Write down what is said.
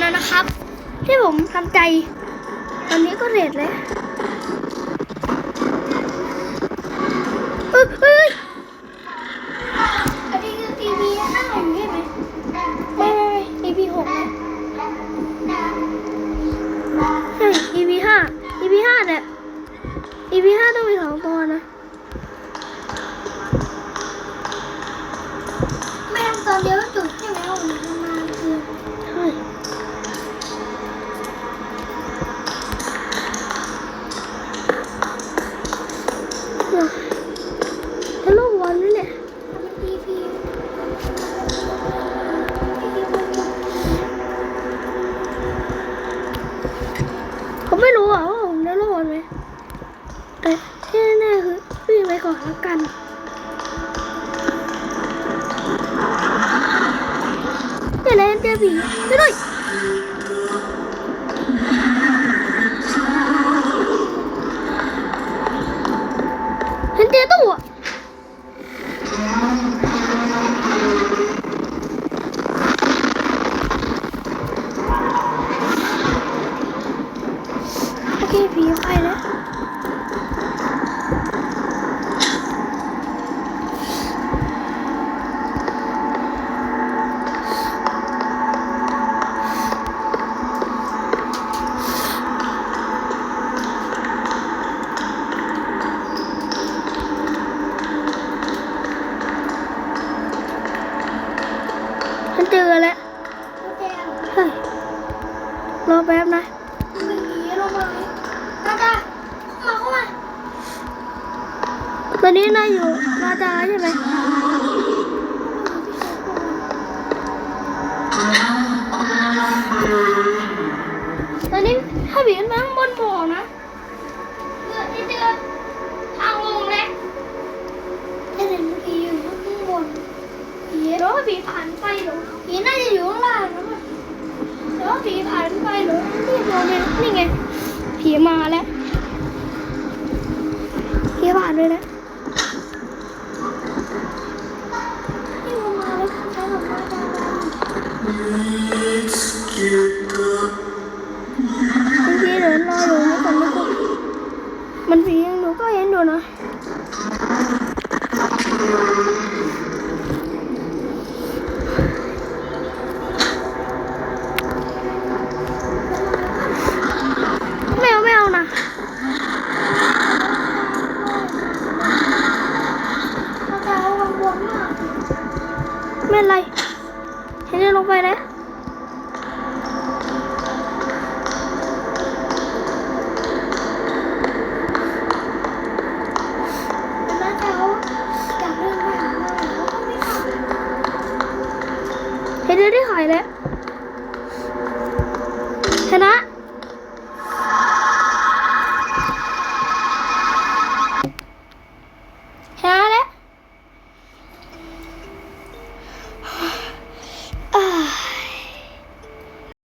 แล้วนะครับ ที่ผมทำใจ ตอนนี้ก็เรทเลยเอ้ยเอ้ยอันนี้คือ EP ห้าอยู่ใช่ไหมไม่ไม่ไม่ EP หกนะใช่ EP ห้า EP ห้าเนี่ย EP ห้าต้องมีสองตัวนะไม่ทำตอนเดียว ก่อนและกันเดี๋ยวเล่นะเจอผีไปด้วยเห็นเจอตู้อะโอเคผีไปแล้ว ฉันเจอแล้วเฮ้ยรอแป๊บนะตอนนี้นายอยู่ราจาใช่ไหมตอนนี้ถ้าผีมันมาข้าง ว่าผีผ่านไปหรอผีน่าจะอยู่ข้างล่างนะแต่ว่าผีผ่านไปหรือที่เราเนี่ยนี่ไงผีมาแล้วผีผ่านไปแล้ว ไม่เป็นไรฉันจะลงไปแล้วแต่บ้านเขาอยากเดินไปหาเราเขาก็ไม่ทำเห็นเดินได้ขายแล้ว